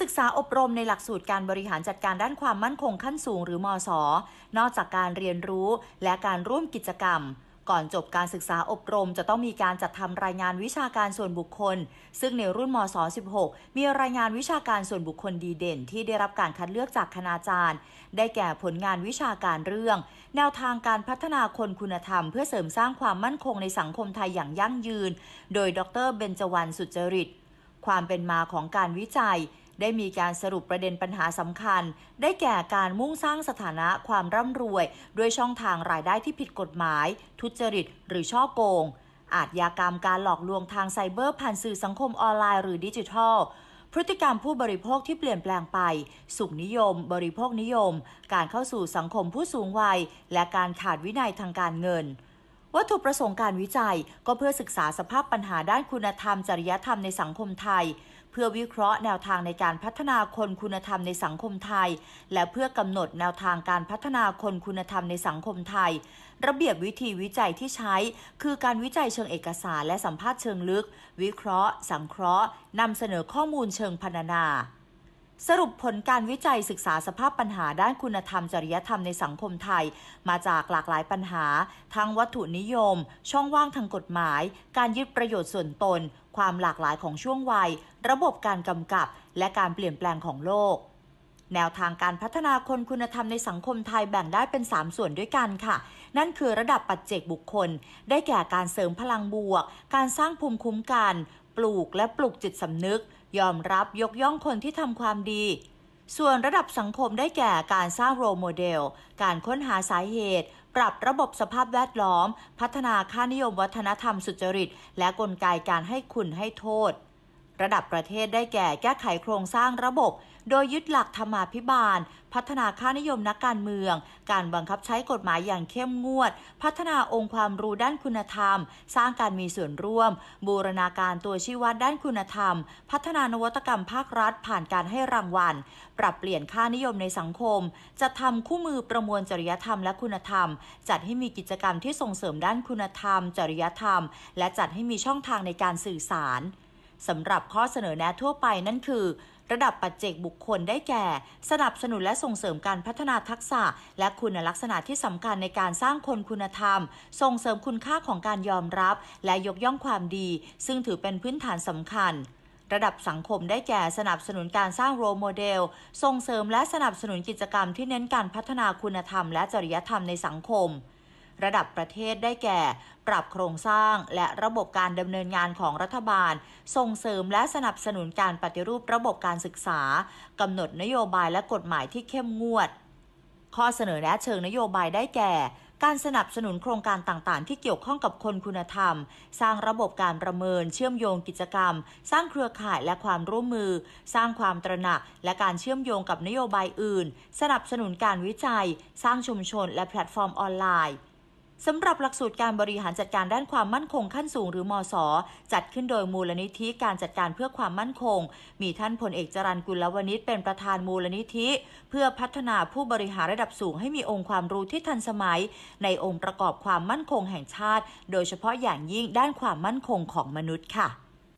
ศึกษาอบรมในหลักสูตรการบริหารจัดการด้านความมั่นคงขั้นสูงหรือมศนอกจากการเรียนรู้และการร่วมกิจกรรม ก่อนจบการศึกษาอบรมจะต้องมีการจัดทำรายงานวิชาการส่วนบุคคล ซึ่งในรุ่นมศ16 มีรายงานวิชาการส่วนบุคคลดีเด่น ที่ได้รับการคัดเลือกจากคณาจารย์ ได้แก่ผลงานวิชาการเรื่อง แนวทางการพัฒนาคนคุณธรรม เพื่อเสริมสร้างความมั่นคงในสังคมไทยอย่างยั่งยืน โดยดรเบญจวรรณสุจริต ความเป็นมาของการวิจัย ได้มีการสรุปประเด็นปัญหาสำคัญ ได้แก่การมุ่งสร้างสถานะความร่ำรวย ด้วยช่องทางรายได้ที่ผิดกฎหมาย ทุจริต หรือช่อโกง อาชญากรรมการหลอกลวงทางไซเบอร์ผ่านสื่อสังคมออนไลน์หรือดิจิทัลพฤติกรรมผู้บริโภคที่เปลี่ยนแปลงไป สุขนิยม บริโภคนิยม การเข้าสู่สังคมผู้สูงวัย และการขาดวินัยทางการเงิน วัตถุประสงค์การวิจัยก็เพื่อศึกษาสภาพปัญหาด้านคุณธรรม จริยธรรมในสังคมไทย เพื่อวิเคราะห์แนวทางในการพัฒนาคนคุณธรรมในสังคมไทย และเพื่อกำหนดแนวทางการพัฒนาคนคุณธรรมในสังคมไทย ระเบียบวิธีวิจัยที่ใช้ คือการวิจัยเชิงเอกสารและสัมภาษณ์เชิงลึก วิเคราะห์ สังเคราะห์นำเสนอข้อมูลเชิงพรรณนา สรุปผลการวิจัยศึกษาสภาพปัญหาด้านคุณธรรมจริยธรรมในสังคมไทย มาจากหลากหลายปัญหา ทั้งวัตถุนิยม ช่องว่างทางกฎหมาย การยึดประโยชน์ส่วนตน ความหลากหลายของช่วงวัย ระบบการกำกับ และการเปลี่ยนแปลงของโลก แนวทางการพัฒนาคนคุณธรรมในสังคมไทยแบ่งได้เป็น 3 ส่วนด้วยกันค่ะ นั่นคือระดับปัจเจกบุคคล ได้แก่การเสริมพลังบวก การสร้างภูมิคุ้มกัน ปลูกและปลุกจิตสำนึก ยอมรับยกย่องคนที่ทำความดี ส่วนระดับสังคมได้แก่การสร้างโรโมเดล การค้นหาสาเหตุ ปรับระบบสภาพแวดล้อม พัฒนาค่านิยมวัฒนธรรมสุจริต และกลไกการให้คุณให้โทษ ระดับประเทศได้แก่แก้ไขโครงสร้างระบบ โดยยึดหลักธรรมาภิบาล พัฒนาค่านิยมนักการเมือง การบังคับใช้กฎหมายอย่างเข้มงวด พัฒนาองค์ความรู้ด้านคุณธรรม สร้างการมีส่วนร่วม บูรณาการตัวชี้วัดด้านคุณธรรม พัฒนานวัตกรรมภาครัฐ ผ่านการให้รางวัล ปรับเปลี่ยนค่านิยมในสังคม จะทำคู่มือประมวลจริยธรรมและคุณธรรม จัดให้มีกิจกรรมที่ส่งเสริมด้านคุณธรรม จริยธรรม และจัดให้มีช่องทางในการสื่อสาร สำหรับข้อเสนอแนะทั่วไปนั่นคือ ระดับปัจเจกบุคคลได้แก่ สนับสนุนและส่งเสริมการพัฒนาทักษะ และคุณลักษณะที่สำคัญในการสร้างคนคุณธรรม ส่งเสริมคุณค่าของการยอมรับ และยกย่องความดี ซึ่งถือเป็นพื้นฐานสำคัญระดับสังคมได้แก่สนับสนุนการสร้างโรโมเดล ส่งเสริมและสนับสนุนกิจกรรมที่เน้นการพัฒนาคุณธรรมและจริยธรรมในสังคม ระดับประเทศได้แก่ ปรับโครงสร้างและระบบการดำเนินงานของรัฐบาล ส่งเสริมและสนับสนุนการปฏิรูประบบการศึกษากำหนดนโยบายและกฎหมายที่เข้มงวด ข้อเสนอแนะเชิงนโยบายได้แก่การสนับสนุนโครงการต่างๆ ที่เกี่ยวข้องกับคนคุณธรรม สร้างระบบการประเมิน เชื่อมโยงกิจกรรม สร้างเครือข่ายและความร่วมมือ สร้างความตระหนัก และการเชื่อมโยงกับนโยบายอื่น สนับสนุนการวิจัย สร้างชุมชนและแพลตฟอร์มออนไลน์ สำหรับหลักสูตรการบริหารจัดการด้านความมั่นคงขั้นสูงหรือมศจัดขึ้นโดยมูลนิธิการจัดการเพื่อความมั่นคง มีท่านพลเอกจรันกุลวณิชเป็นประธานมูลนิธิ เพื่อพัฒนาผู้บริหารระดับสูงให้มีองค์ความรู้ที่ทันสมัย ในองค์ประกอบความมั่นคงแห่งชาติ โดยเฉพาะอย่างยิ่งด้านความมั่นคงของมนุษย์ค่ะ